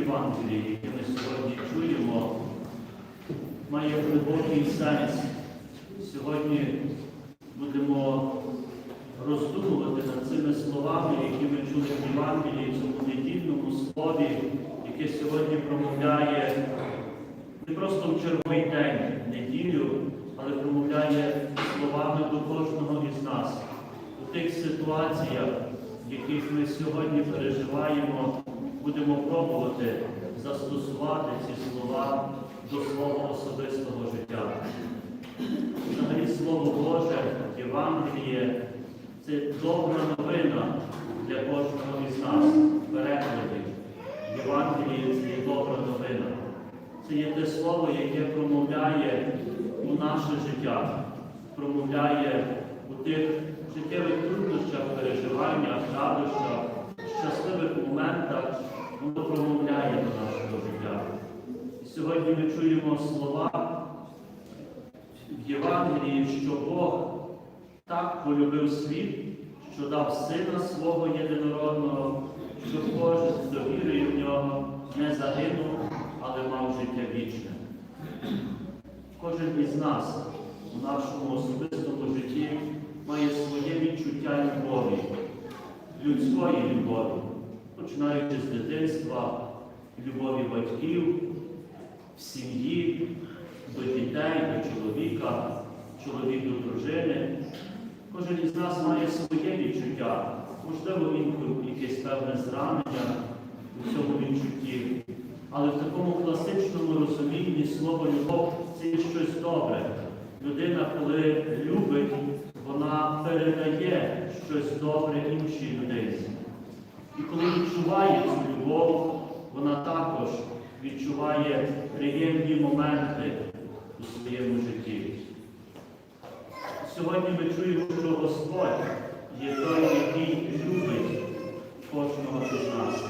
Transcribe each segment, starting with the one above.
Євангелії, яке ми сьогодні чуємо, має глибокий сенс. Сьогодні будемо роздумувати над цими словами, які ми чули в Євангелії, в цьому недільному слові, яке сьогодні промовляє не просто в черговий день, неділю, але промовляє словами до кожного із нас. У тих ситуаціях, в яких ми сьогодні переживаємо, будемо пробувати застосувати ці слова до свого особистого життя. Взагалі Слово Боже, Євангеліє це добра новина для кожного із нас. Переклади. Євангеліє це є добра новина. Це є те слово, яке промовляє у наше життя, промовляє у тих життєвих труднощах, переживаннях, радощах, щасливих моментах, воно промовляє до нашого життя. І сьогодні ми чуємо слова в Євангелії, що Бог так полюбив світ, що дав Сина свого єдинородного, щоб кожен, хто вірує в нього, не загинув, але мав життя вічне. Кожен із нас у нашому особистому житті має своє відчуття любові, людської любові, починаючи з дитинства, любові батьків, в сім'ї, до дітей, до чоловіка, чоловік до дружини. Кожен із нас має своє відчуття, можливо, інколи якесь певне зранення у цьому відчутті. Але в такому класичному розумінні слово любов це щось добре. Людина, коли любить, вона передає щось добре іншій людині. І коли відчуває цю любов, вона також відчуває приємні моменти у своєму житті. Сьогодні ми чуємо, що Господь є той, який любить кожного із нас.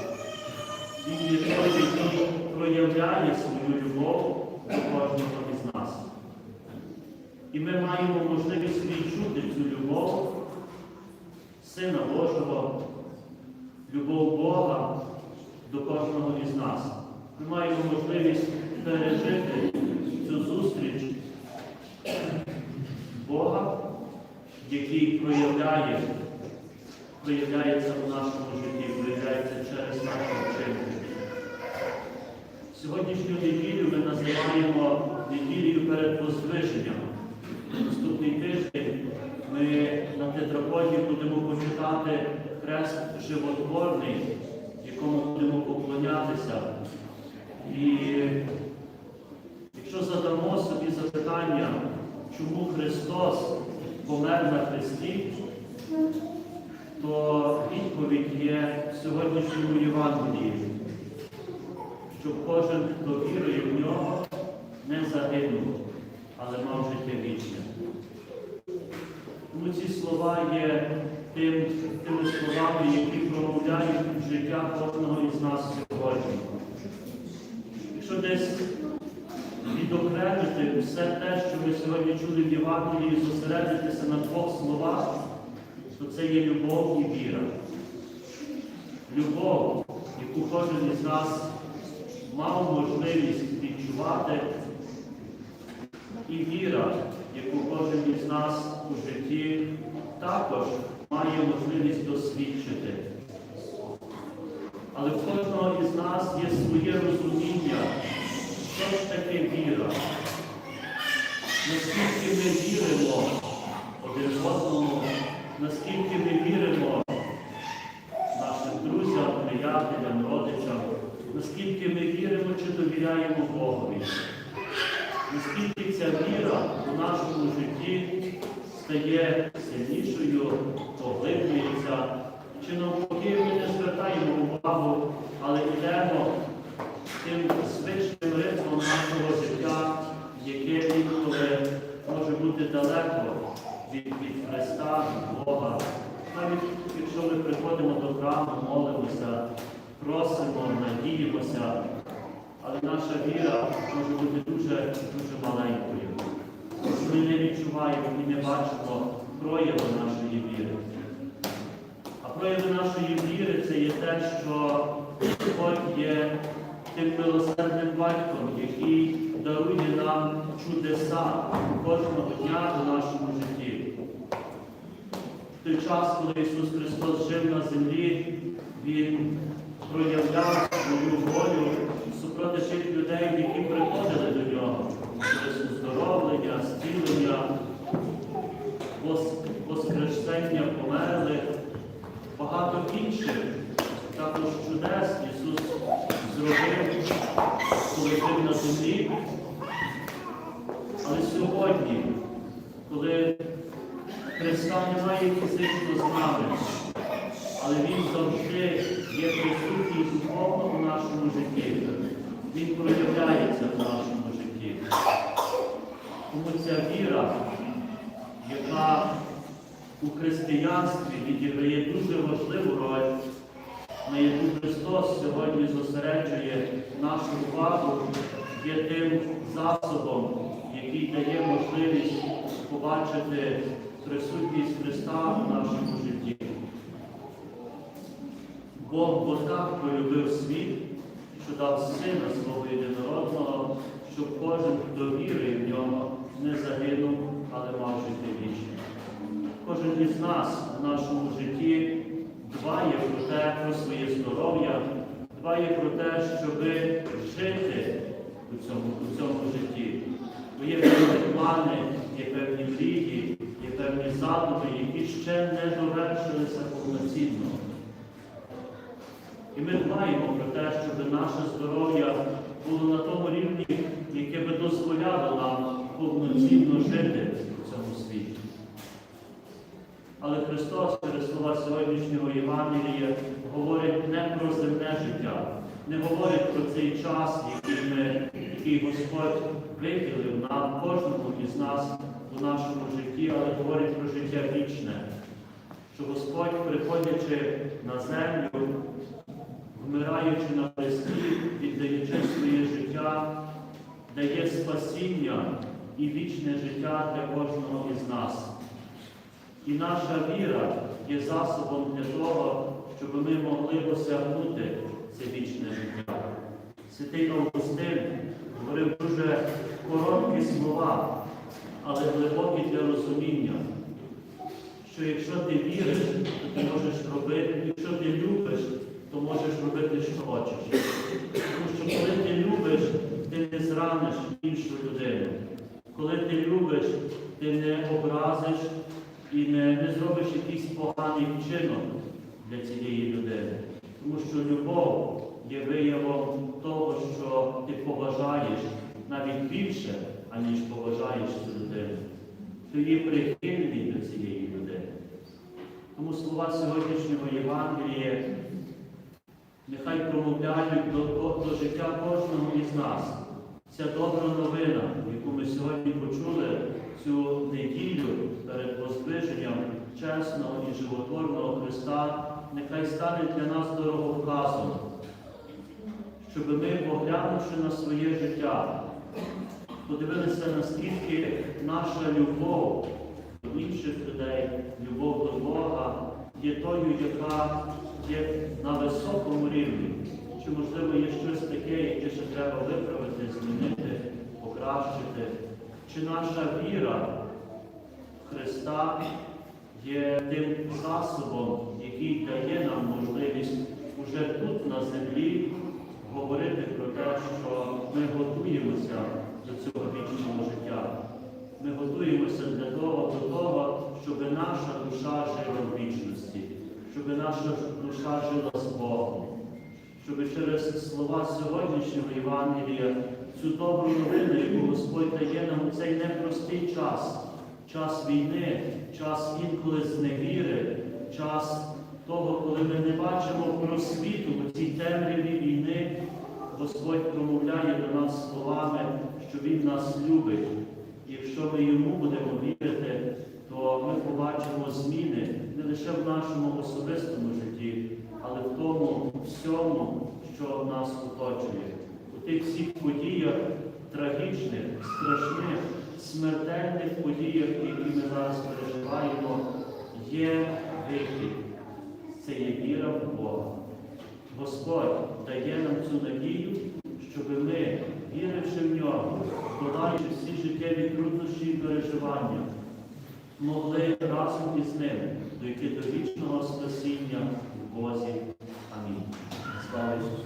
Він є той, який проявляє свою любов до кожного із нас. І ми маємо можливість відчути цю любов Сина Божого, любов Бога до кожного із нас. Ми маємо можливість пережити цю зустріч Бога, який проявляє, проявляється в нашому житті, проявляється через наші вчинки. Сьогоднішню неділю ми називаємо неділею перед возвишенням. Наступний тиждень ми на тетраподі будемо почитати хрест животворний, якому будемо поклонятися. І якщо задамо собі запитання, чому Христос помер на Христі, то відповідь є в сьогоднішньому Євангелії, щоб кожен, хто вірує в нього, не загинув, але мав життя вічне. Тому ці слова є тим, тими словами, які промовляють життя кожного із нас сьогодні. Якщо десь відокремити все те, що ми сьогодні чули в Євангелії, зосередитися на двох словах, то це є любов і віра. Любов, яку кожен із нас мав можливість відчувати, і віра, яку кожен із нас у житті також має можливість досвідчити. Але в кожного із нас є своє розуміння, що ж таке віра. Наскільки ми віримо один одному, наскільки ми віримо нашим друзям, приятелям, родичам, наскільки ми віримо чи довіряємо Богові. Наскільки ця віра у нашому житті стає сильнішою, поглиблюється, чи навпаки ми не звертаємо увагу, але йдемо тим звичним ритмом нашого життя, яке інколи може бути далеко від, від Христа, від Бога. Навіть якщо ми приходимо до храму, молимося, просимо, надіємося, але наша віра може бути дуже, дуже маленькою. Ми не відчуваємо і не бачимо прояви нашої віри. Прояви нашої віри це є те, що Господь є тим милосердним батьком, який дарує нам чудеса кожного дня у нашому житті. В той час, коли Ісус Христос жив на землі, Він проявляв свою волю супроти тих людей, які приходили до нього через оздоровлення, зцілення, вос- воскресення померлих, багато інших також чудес Ісус зробив, коли жив на землі. Але сьогодні, коли Христа немає фізично з нами, але Він завжди є присутній духовно у нашому житті. Він проявляється в нашому житті. Тому ця віра, яка у християнстві відіграє дуже важливу роль, на яку Христос сьогодні зосереджує нашу увагу, є тим засобом, який дає можливість побачити присутність Христа в нашому житті. Бог бо так полюбив світ, що дав Сина свого єдинородного, щоб кожен, хто вірує в нього, не загинув, але мав жити вічне. Кожен із нас в нашому житті дбає про те, про своє здоров'я, дбає про те, щоб жити у цьому, у цьому житті. Бо є певні плани, є певні мрії, є певні задуми, які ще не довершилися повноцінно. І ми дбаємо про те, щоб наше здоров'я було на тому рівні, яке би дозволяло нам повноцінно жити. Але Христос через слова сьогоднішнього Євангелія говорить не про земне життя, не говорить про цей час, який, ми, який Господь виділив нам, кожному із нас у нашому житті, але говорить про життя вічне, що Господь, приходячи на землю, вмираючи на хресті, віддаючи своє життя, дає спасіння і вічне життя для. І наша віра є засобом для того, щоб ми могли осягнути це вічне життя. Святий Августин говорив дуже короткі слова, але глибокі для розуміння, що якщо ти віриш, то ти можеш робити, якщо ти любиш, то можеш робити, що хочеш. Тому що коли ти любиш, ти не зраниш іншу людину. Коли ти любиш, ти не образиш і не, не зробиш якийсь поганий вчинок для цієї людини. Тому що любов є виявом того, що ти поважаєш навіть більше, аніж поважаєш цю людину. Ти є прихильний до цієї людини. Тому слова сьогоднішнього Євангелія нехай промовляють до, до, до життя кожного із нас. Ця добра новина, яку ми сьогодні почули цю неділю перед возвиженням чесного і животворного Христа, нехай стане для нас дороговказом, щоб ми, поглянувши на своє життя, подивилися, наскільки наша любов до інших людей, любов до Бога є тою, яка є на високому рівні. Чи, можливо, є щось таке, яке ще треба виправити, змінити, покращити? Чи наша віра в Христа є тим засобом, який дає нам можливість уже тут на землі говорити про те, що ми готуємося до цього вічного життя. Ми готуємося для того, до того, щоб наша душа жила в вічності, щоб наша душа жила з Богом, щоб через слова сьогоднішнього Євангелія цю добру новину, яку Господь дає нам у цей непростий час, час війни, час інколи зневіри, час того, коли ми не бачимо просвіту у цій темряві війни, Господь промовляє до нас словами, що Він нас любить. Якщо ми йому будемо вірити, то ми побачимо зміни не лише в нашому особистому житті, але в тому всьому, що нас оточує тих всіх подіях трагічних, страшних, смертельних подіях, які ми зараз переживаємо, є вихід. Це є віра в Бога. Господь дає нам цю надію, щоб ми, віривши в нього, подальши всі життєві труднощі і переживання, могли разом із ним дойти до вічного спасіння в Бозі. Амінь. Слава Ісусу!